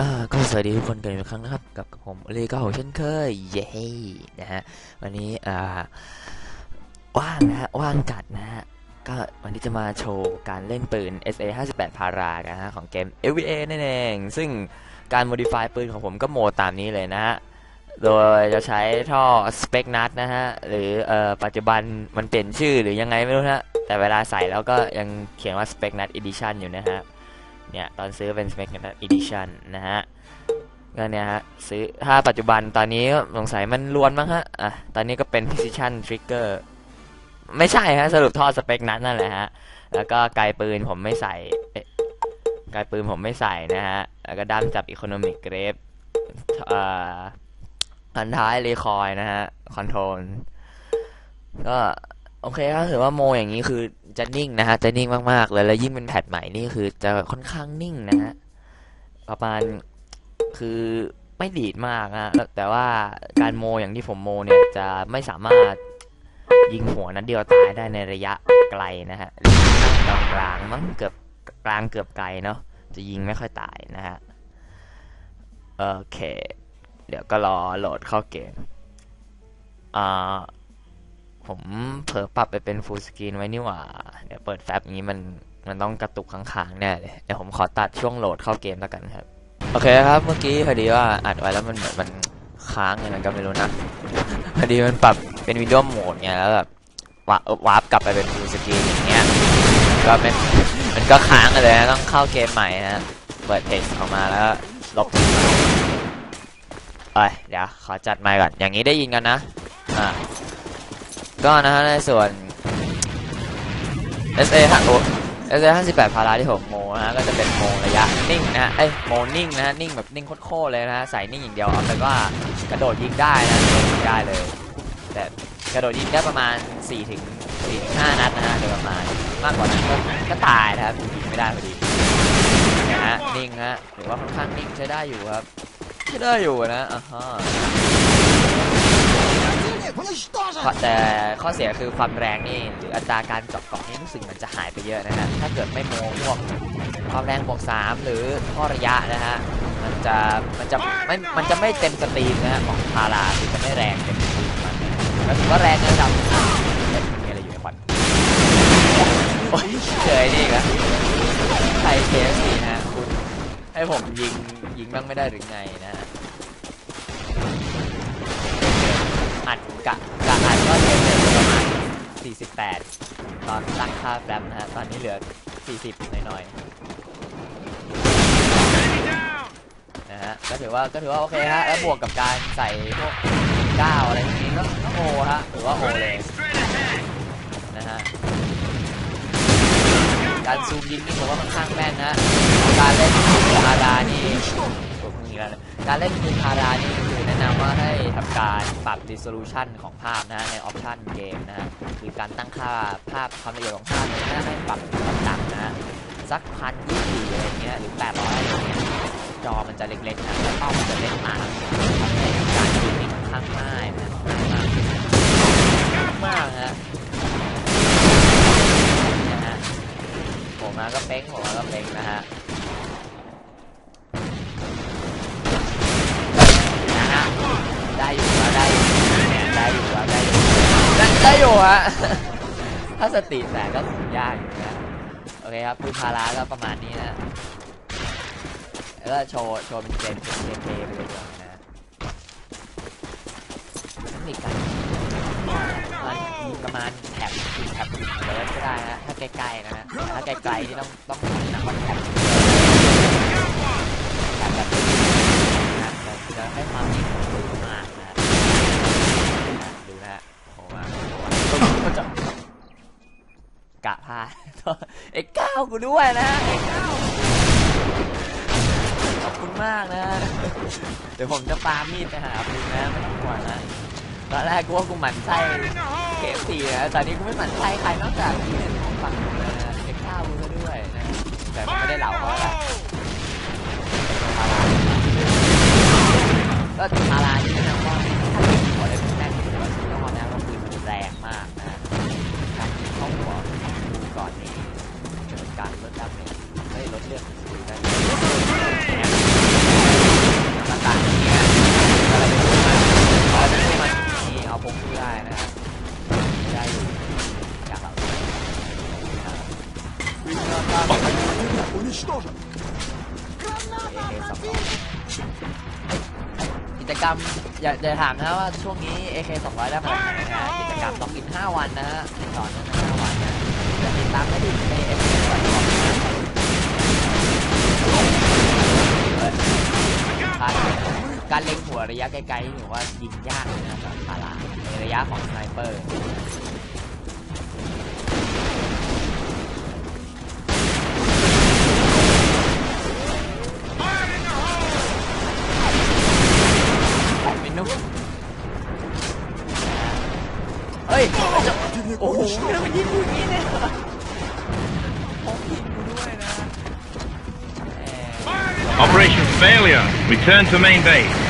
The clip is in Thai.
อ่อก็สวัสดีทุกคนกันอีกครั้งนะครับ กับผมเลก็เช่นเคย เย้นะฮะ วันนี้อ่าว่างนะฮะ ว่างจัดนะฮะ ก็วันนี้จะมาโชว์การเล่นปืน SA 58พารากันนะฮะ ของเกม LVA นั่นเอง ซึ่งการ modify ปืนของผมก็โมตามนี้เลยนะฮะ โดยจะใช้ท่อ spec nut นะฮะ หรือเอ่อปัจจุบันมันเปลี่ยนชื่อหรือยังไงไม่รู้นะฮะแต่เวลาใส่แล้วก็ยังเขียนว่า spec nut edition อยู่นะฮะ เนี่ยตอนซื้อเป็น spec nut edition นะฮะก็เนี่ยฮะซื้อถ้าปัจจุบันตอนนี้สงสัยมันล้วนมั้งฮะ อะ ตอนนี้ก็เป็น precision trigger ไม่ใช่ฮะ สรุปท่อสเปคนั้นนั่นแหละฮะ แล้วก็ไกลปืนผมไม่ใส่เอ๊ะไกลปืนผมไม่ใส่นะฮะ แล้วก็ด้ามจับ economic grip เอ่อ อันท้ายรีคอยนะฮะคอนโทรลก็โอเคก็ถือว่าโมอย่างนี้คือจะนิ่งนะฮะจะนิ่งมากๆเลยแล้วยิ่งเป็นแพทใหม่นี่คือจะค่อนข้างนิ่งนะฮะประมาณคือไม่ดีดมากนะแต่ว่าการโมอย่างที่ผมโมเนี่ยจะไม่สามารถยิงหัวนัดเดียวตายได้ในระยะไกลนะฮะกลางกลางๆมั้งเกือบกลางเกือบไกลเนาะจะยิงไม่ค่อยตายนะฮะโอเค เดี๋ยวก็รอโหลดเข้าเกมอ่าผมเผลอปรับไปเป็นฟูลสกรีนไว้นี่หว่า เดี๋ยวเปิดแฟบอย่างนี้มันมันต้องกระตุกค้างๆแน่เลย เดี๋ยวผมขอตัดช่วงโหลดเข้าเกมแล้วกันครับ โอเคครับ เมื่อกี้พอดีว่าอัดไว้แล้วมันเหมือนมันค้างยังไงก็ไม่รู้นะ พอดีมันปรับเป็นวิดีโอโหมดไงแล้วแบบวาร์ปวาร์ปกลับไปเป็นฟูลสกรีนอย่างเงี้ย ก็เป็นมันก็ค้างเลยนะต้องเข้าเกมใหม่นะ เปิดเท็กซ์ออกมาแล้วลบ เอ้ยเดี๋ยวขอจัดไมค์ก่อนอย่างนี้ได้ยินกันนะอ่าก็นะฮะในส่วน SA ฮะโอ S A 58พาราที่ผมโมนะฮะก็จะเป็นโมระยะนิ่งนะฮะเอ้ยโมนิ่งนะฮะนิ่งแบบนิ่งโคตรๆเลยนะฮะใส่นิ่งอย่างเดียวเอาเป็นว่ากระโดดยิงได้นะกระโดดยิงได้เลยแต่กระโดดยิงได้ประมาณ4ถึง4ถึง5นัดนะฮะโดยประมาณมากกว่านั้นก็ก็ตายนะครับยิงไม่ได้พอดีนะฮะนิ่งฮะถือว่าค่อนข้างนิ่งใช้ได้อยู่ครับ ใช้ได้อยู่นะอ่าฮะแต่ข้อเสียคือความแรงนี่หรืออัตราการเจาะเกาะนี่รู้สึกมันจะหายไปเยอะนะฮะถ้าเกิดไม่โมพวกความแรงบวกสามหรือข้อระยะนะฮะมันจะมันจะไม่มันจะไม่เต็มสตรีมนะฮะของพาราคือจะไม่แรงเต็มสตรีมมันแล้วถือว่าแรงในระดับเอ๊ะมันมีอะไรอยู่ในควันโอ้ยเฉยนี่อีกแล้วไทยเคสซีนะฮะ ให้ผมยิงยิงบ้างไม่ได้หรือไงนะฮะอัดกะกะอัดก็เทสเลยประมาณ48 ตอนตั้งค่าแรมนะฮะตอนนี้เหลือ 40 หน่อยๆนะฮะก็ถือว่าก็ถือว่าโอเคฮะแล้วบวกกับการใส่พวกก้าวอะไรอย่างนี้ก็โอฮะถือว่าโอเลย การซูมยิงนี่ผมว่าค่อนข้างแม่นนะการเล่นพารานี่ผมมีแล้วนการเล่นปืนพารานี่คือแนะนำว่าให้ทำการปรับ resolution ของภาพนะในออปชันเกมนะคือการตั้งค่าภาพความละเอียดของภาพนี่ยให้ปรับต่ำๆนะฮะสักพันยี่สิบอะไรเงี้ยหรือแปดร้อยอะไรเงี้ยจอมันจะเล็กๆนะแล้วเป้ามันจะเล็กมากทำให้การยิงนี่ค่อนข้างง่ายนะง่ายมากๆนะนะฮะ ผมมาก็ เป้งผมมาก็เป้งนะฮะนะฮะได้อยู่แล้วได้อยู่เนี่ยได้อยู่แล้วได้อยู่ได้อยู่ฮะถ้าสติแต่ก็คงยากอยู่นะโอเคครับคือพาราก็ประมาณนี้นะแล้วก็โชว์โชว์เป็นเกมเกมเกมเพลย์ไปเลยดีกว่านะเทคนิคการมันประมาณ บแท็บถึงเลิศก็ได้นะถ้าใกล้ๆนะฮะถ้าไกลๆนี่ต้องต้องหนักกว่าแท็บแท็บแบบนะจะให้ความนิ่งสูงมากนะดูนะฮะโอ้มาก็จะกะพาดไอ้ก้าวกูด้วยนะไอ้ก้าวขอบคุณมากนะ เดี๋ยวผมจะปามีดไปหาคุณนะไม่ต้องห่วนะตอนแรกกูว่ากูหมั่นไส้ เคฟซีนะตอนนี้กูไม่หมั่นไส้ใครนอกจากที่เห็นของฝั่งเอ็กซ์ข้าวกูก็ด้วยนะแต่ไม่ได้เหล่าเขาแหละ กิจกรรมอยากจะถางนะว่าช่วงนี้ AK 200ได้พลังนะกิจกรรมต้องกิน5วันนะฮะติดต่อกัน5วันนะจะติดตามได้ดีในเอ c o m การการเล็งหัวระยะไกลๆถือว่ายิงยากนะครับาราในระยะของสไนเปอร์ โอ้โหไม่ต้องยิงกูอย่างนี้เลยเหรอผมยิงกูด้วยนะแหม Operation failure. Return to main base.